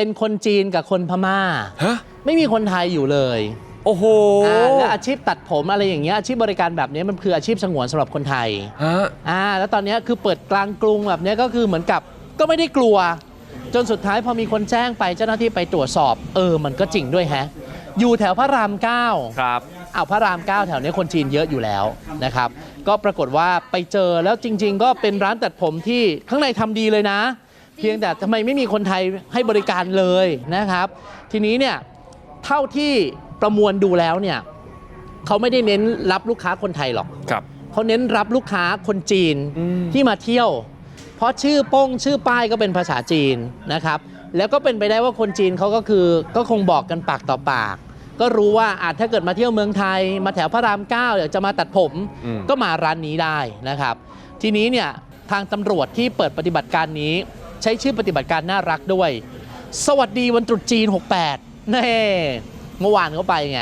เป็นคนจีนกับคนพม่า ฮะ ไม่มีคนไทยอยู่เลยโอ้โหอ่าและอาชีพตัดผมอะไรอย่างเงี้ยอาชีพบริการแบบนี้มันคืออาชีพสงวนสำหรับคนไทย ฮะ อ่าแล้วตอนเนี้ยคือเปิดกลางกรุงแบบเนี้ยก็คือเหมือนกับก็ไม่ได้กลัว จนสุดท้ายพอมีคนแจ้งไปเจ้าหน้าที่ไปตรวจสอบ เออมันก็จริงด้วยแฮะ อยู่แถวพระรามเก้าครับ เอาวพระรามเก้าแถวนี้คนจีนเยอะอยู่แล้วนะครับ ก็ปรากฏว่าไปเจอแล้วจริง ๆ ก็เป็นร้านตัดผมที่ข้างในทำดีเลยนะ เพียงแต่ทำไมไม่มีคนไทยให้บริการเลยนะครับ ทีนี้เนี่ยเท่าที่ประมวลดูแล้วเนี่ยเขาไม่ได้เน้นรับลูกค้าคนไทยหรอกครับเขาเน้นรับลูกค้าคนจีนอืมที่มาเที่ยว เพราะชื่อโป้งชื่อป้ายก็เป็นภาษาจีนนะครับ แล้วก็เป็นไปได้ว่าคนจีนเขาก็คือก็คงบอกกันปากต่อปาก ก็รู้ว่าอาจถ้าเกิดมาเที่ยวเมืองไทย มาแถวพระรามเก้าอยากจะมาตัดผมอืมก็มาร้านนี้ได้นะครับ ทีนี้เนี่ยทางตำรวจที่เปิดปฏิบัติการนี้ ใช้ชื่อปฏิบัติการน่ารักด้วย สวัสดีวันตรุษจีน 68แน่เมื่อวานเขาไปไง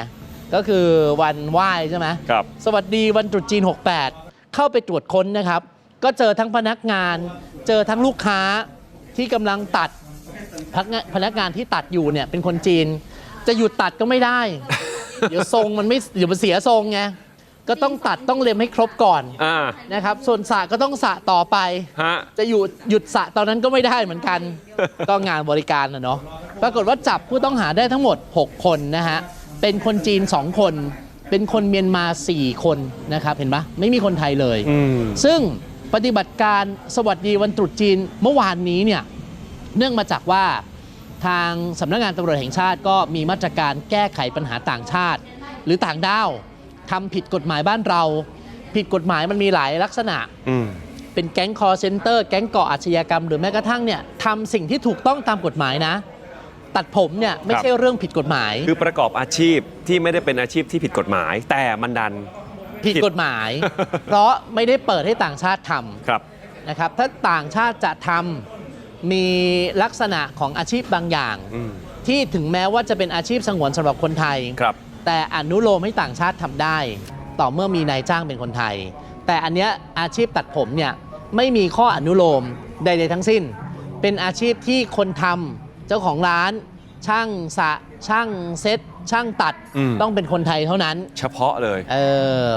ก็คือวันไหว้ใช่ไหมครับ สวัสดีวันตรุษจีน 68 เข้าไปตรวจค้นนะครับ ก็เจอทั้งพนักงาน เจอทั้งลูกค้าที่กำลังตัดพนักงานพนักงานที่ตัดอยู่เนี่ยเป็นคนจีน จะหยุดตัดก็ไม่ได้ เดี๋ยวทรงมันไม่เดี๋ยวมันเสียทรงไง ก็ต้องตัดต้องเล็มให้ครบก่อนอ่านะครับ ส่วนสระก็ต้องสระต่อไป ฮะ จะหยุดหยุดสระตอนนั้นก็ไม่ได้เหมือนกัน ก็งานบริการนะเนาะปรากฏว่าจับผู้ต้องหาได้ทั้งหมด 6 คนนะฮะ เป็นคนจีน 2 คน เป็นคนเมียนมา 4 คนนะครับ เห็นปะไม่มีคนไทยเลย อืม ซึ่งปฏิบัติการสวัสดีวันตรุษจีนเมื่อวานนี้เนี่ยเนื่องมาจากว่าทางสำนักงานตำรวจแห่งชาติก็มีมาตรการแก้ไขปัญหาต่างชาติ หรือต่างด้าว ทำผิดกฎหมายบ้านเรา ผิดกฎหมายมันมีหลายลักษณะ อืม เป็นแก๊งคอร์เซนเตอร์ แก๊งก่ออาชญากรรม หรือแม้กระทั่งเนี่ยทำสิ่งที่ถูกต้องตามกฎหมายนะ ตัดผมเนี่ยไม่ใช่เรื่องผิดกฎหมาย คือประกอบอาชีพที่ไม่ได้เป็นอาชีพที่ผิดกฎหมาย แต่มันดัน ผิดกฎหมาย เพราะไม่ได้เปิดให้ต่างชาติทครับำนะครับ ถ้าต่างชาติจะทำมีลักษณะของอาชีพบางอย่าง อืม ที่ถึงแม้ว่าจะเป็นอาชีพสงวนสำหรับคนไทย ครับแต่อนุโลมให้ต่างชาติทำได้ ต่อเมื่อมีนายจ้างเป็นคนไทย แต่อันเนี้ยอาชีพตัดผมเนี่ยไม่มีข้ออนุโลมใดๆทั้งสิ้น เป็นอาชีพที่คนทำเจ้าของร้าน ช่างสระช่างเซ็ตช่างตัดอืมต้องเป็นคนไทยเท่านั้น เฉพาะเลย เออ